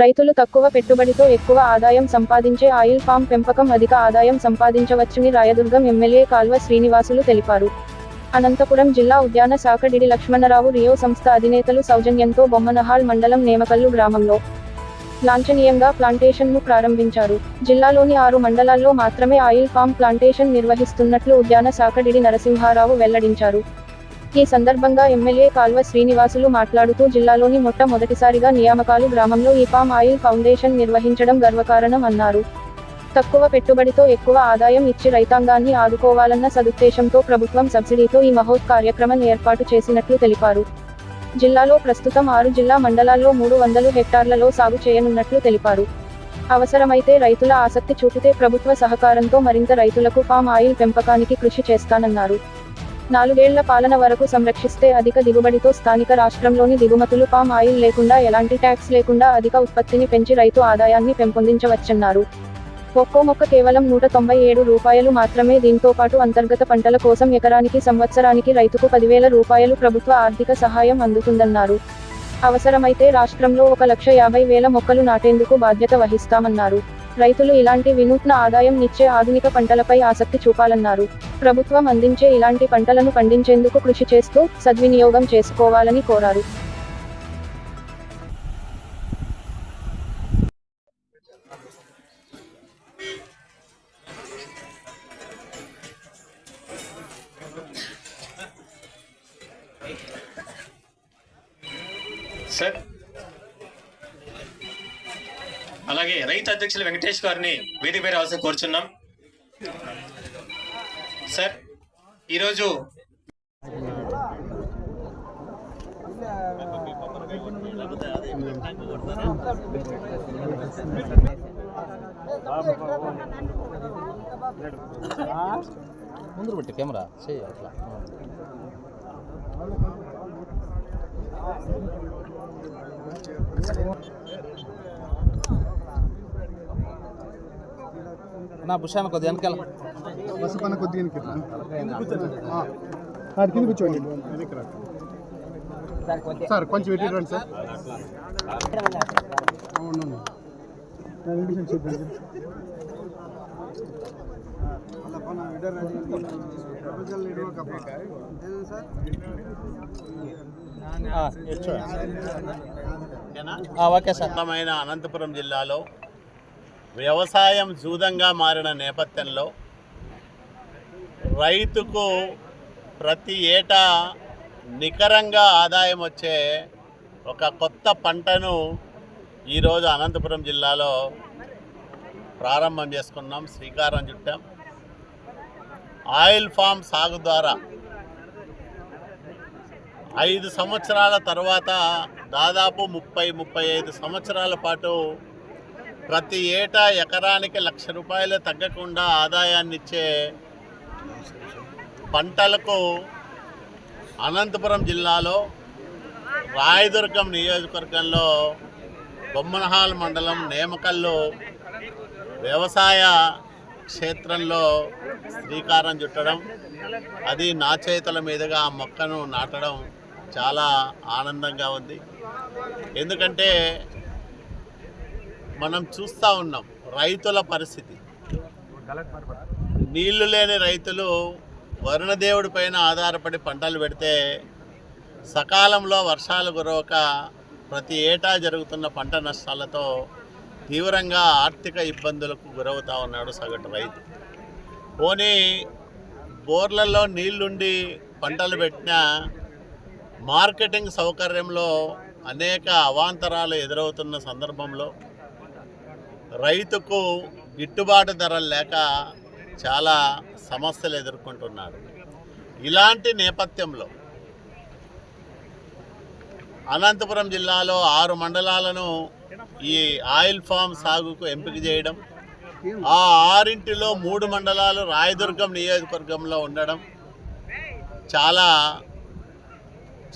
రైతులు తక్కువ పెట్టుబడితో ఎక్కువ ఆదాయం సంపాదించే ఆయిల్ ఫామ్ పెంపకం అధిక ఆదాయం సంపాదించవచ్చని రాయదుర్గం ఎమ్మెల్యే కాల్వ శ్రీనివాసులు తెలిపారు. అనంతపురం జిల్లా ఉద్యాన శాఖ డిడి లక్ష్మణరావు రియో సంస్థ అధినేతలు సౌజన్యంతో బొమ్మనహాల్ మండలం నేమకల్లు గ్రామంలో లాంఛనీయంగా ప్లాంటేషన్ను ప్రారంభించారు. జిల్లాలోని ఆరు మండలాల్లో మాత్రమే ఆయిల్ ఫామ్ ప్లాంటేషన్ నిర్వహిస్తున్నట్లు ఉద్యాన శాఖ డిడి నరసింహారావు వెల్లడించారు. ఈ సందర్భంగా ఎమ్మెల్యే కాల్వ శ్రీనివాసులు మాట్లాడుతూ జిల్లాలోని మొట్టమొదటిసారిగా నియామకాలు గ్రామంలో ఈ పామ్ ఆయిల్ ఫౌండేషన్ నిర్వహించడం గర్వకారణం అన్నారు. తక్కువ పెట్టుబడితో ఎక్కువ ఆదాయం ఇచ్చి రైతాంగాన్ని ఆదుకోవాలన్న సదుద్దేశంతో ప్రభుత్వం సబ్సిడీతో ఈ మహోత్ కార్యక్రమం ఏర్పాటు చేసినట్లు తెలిపారు. జిల్లాలో ప్రస్తుతం ఆరు జిల్లా మండలాల్లో మూడు వందలు హెక్టార్లలో సాగు చేయనున్నట్లు తెలిపారు. అవసరమైతే రైతుల ఆసక్తి చూపితే ప్రభుత్వ సహకారంతో మరింత రైతులకు ఫామ్ ఆయిల్ పెంపకానికి కృషి చేస్తానన్నారు. నాలుగేళ్ళ పాలన వరకు సంరక్షిస్తే అధిక దిగుబడితో స్థానిక రాష్ట్రంలోని దిగుమతులు పామ్ ఆయిల్ లేకుండా ఎలాంటి ట్యాక్స్ లేకుండా అధిక ఉత్పత్తిని పెంచి రైతు ఆదాయాన్ని పెంపొందించవచ్చన్నారు. ఒక్కో మొక్క కేవలం నూట తొంభై ఏడు రూపాయలు మాత్రమే దీంతో పాటు అంతర్గత పంటల కోసం ఎకరానికి సంవత్సరానికి రైతుకు పదివేల రూపాయలు ప్రభుత్వ ఆర్థిక సహాయం అందుతుందన్నారు. అవసరమైతే రాష్ట్రంలో ఒక లక్ష యాభై వేల మొక్కలు నాటేందుకు బాధ్యత వహిస్తామన్నారు. రైతులు ఇలాంటి వినూత్న ఆదాయం నిచ్చే ఆధునిక పంటలపై ఆసక్తి చూపాలన్నారు ప్రభుత్వం అందించే ఇలాంటి పంటలను పండించేందుకు కృషి చేస్తూ సద్వినియోగం చేసుకోవాలని కోరారు Set. అలాగే రైతు అధ్యక్షులు వెంకటేష్ గారిని వేదిక పేరు అవసరం కోరుచున్నాం సార్ ఈరోజు ముందు పెట్టి కెమెరా చేయి అట్లా Thank you. నా బుషాన కొద్ది వెనకాల రా. ఆ. సార్ కింద కూర్చోండి. సార్ కొంచెం ఇటు రండి సార్. అవును ఓకే సార్. అనంతపురం జిల్లాలో వ్యవసాయం జూదంగా మారిన నేపథ్యంలో రైతుకు ప్రతి ఏటా నికరంగా ఆదాయం వచ్చే ఒక కొత్త పంటను ఈరోజు అనంతపురం జిల్లాలో ప్రారంభం చేసుకున్నాం శ్రీకారం చుట్టాం. ఆయిల్ ఫామ్ సాగు ద్వారా ఐదు సంవత్సరాల తర్వాత దాదాపు ముప్పై ముప్పై ఐదు సంవత్సరాల పాటు ప్రతి ఏటా ఎకరానికి లక్ష రూపాయలు తగ్గకుండా ఆదాయాన్ని ఇచ్చే పంటలకు అనంతపురం జిల్లాలో రాయదుర్గం నియోజకవర్గంలో బొమ్మనహాల్ మండలం నేమకల్లు వ్యవసాయ క్షేత్రంలో శ్రీకారం చుట్టడం అది నా చేతుల మీదుగా ఆ మొక్కను నాటడం చాలా ఆనందంగా ఉంది. ఎందుకంటే మనం చూస్తూ ఉన్నాం రైతుల పరిస్థితి. నీళ్ళు లేని రైతులు వరుణదేవుడి పైన ఆధారపడి పంటలు పెడితే సకాలంలో వర్షాలు కురవక ప్రతి ఏటా జరుగుతున్న పంట నష్టాలతో తీవ్రంగా ఆర్థిక ఇబ్బందులకు గురవుతా ఉన్నాడు సగటు రైతు. పోనీ బోర్లలో నీళ్ళుండి పంటలు పెట్టినా మార్కెటింగ్ సౌకర్యంలో అనేక అవాంతరాలు ఎదురవుతున్న సందర్భంలో రైతుకు గిట్టుబాటు ధరలు లేక చాలా సమస్యలు ఎదుర్కొంటున్నాడు. ఇలాంటి నేపథ్యంలో అనంతపురం జిల్లాలో ఆరు మండలాలను ఈ ఆయిల్ ఫామ్ సాగుకు ఎంపిక చేయడం ఆ ఆరింటిలో మూడు మండలాలు రాయదుర్గం నియోజకవర్గంలో ఉండడం చాలా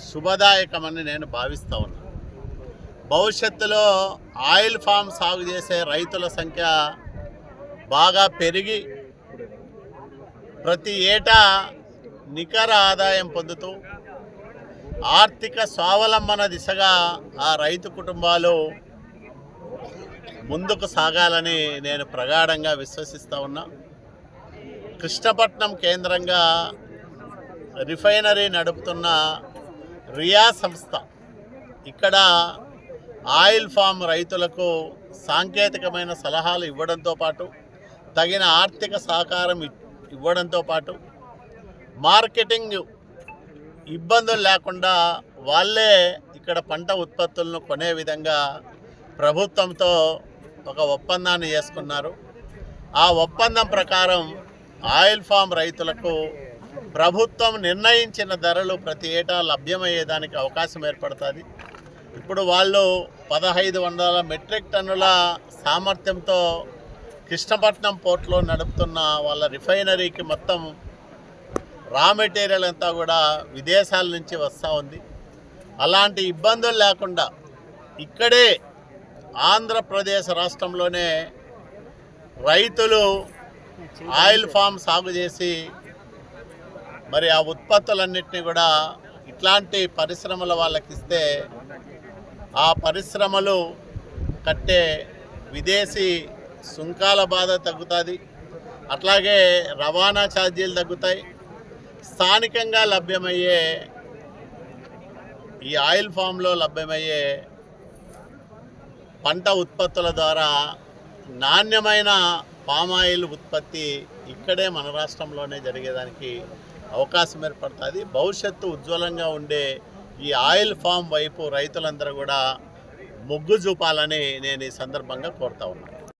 శుభదాయకమని నేను భావిస్తూ ఉన్నాను భవిష్యత్తులో ఆయిల్ ఫామ్ సాగు చేసే రైతుల సంఖ్య బాగా పెరిగి ప్రతి ఏటా నికర ఆదాయం పొందుతూ ఆర్థిక స్వావలంబన దిశగా ఆ రైతు కుటుంబాలు ముందుకు సాగాలని నేను ప్రగాఢంగా విశ్వసిస్తూ ఉన్నా. కృష్ణపట్నం కేంద్రంగా రిఫైనరీ నడుపుతున్న రియా సంస్థ ఇక్కడ ఆయిల్ ఫామ్ రైతులకు సాంకేతికమైన సలహాలు ఇవ్వడంతో పాటు తగిన ఆర్థిక సహకారం ఇవ్వడంతో పాటు మార్కెటింగ్ ఇబ్బందులు లేకుండా వాళ్ళే ఇక్కడ పంట ఉత్పత్తులను కొనే విధంగా ప్రభుత్వంతో ఒక ఒప్పందాన్ని చేసుకున్నారు. ఆ ఒప్పందం ప్రకారం ఆయిల్ ఫామ్ రైతులకు ప్రభుత్వం నిర్ణయించిన ధరలు ప్రతి ఏటా లభ్యమయ్యేదానికి అవకాశం ఏర్పడుతుంది. ఇప్పుడు వాళ్ళు పదహైదు వందల మెట్రిక్ టన్నుల సామర్థ్యంతో కృష్ణపట్నం పోర్ట్లో నడుపుతున్న వాళ్ళ రిఫైనరీకి మొత్తం రా మెటీరియల్ అంతా కూడా విదేశాల నుంచి వస్తూ ఉంది. అలాంటి ఇబ్బందులు లేకుండా ఇక్కడే ఆంధ్రప్రదేశ్ రాష్ట్రంలోనే రైతులు ఆయిల్ ఫామ్ సాగు చేసి మరి ఆ ఉత్పత్తులన్నింటినీ కూడా ఇట్లాంటి పరిశ్రమల వాళ్ళకి ఇస్తే ఆ పరిశ్రమలు కట్టే విదేశీ సుంకాల బాధ తగ్గుతుంది. అట్లాగే రవాణా ఛార్జీలు తగ్గుతాయి. స్థానికంగా లభ్యమయ్యే ఈ ఆయిల్ ఫామ్లో లభ్యమయ్యే పంట ఉత్పత్తుల ద్వారా నాణ్యమైన పామాయిల్ ఉత్పత్తి ఇక్కడే మన రాష్ట్రంలోనే జరిగేదానికి అవకాశం ఏర్పడుతుంది. భవిష్యత్తు ఉజ్వలంగా ఉండే ఈ ఆయిల్ ఫామ్ వైపు రైతులందరూ కూడా మొగ్గు చూపాలని నేను ఈ సందర్భంగా కోరుతా ఉన్నాను.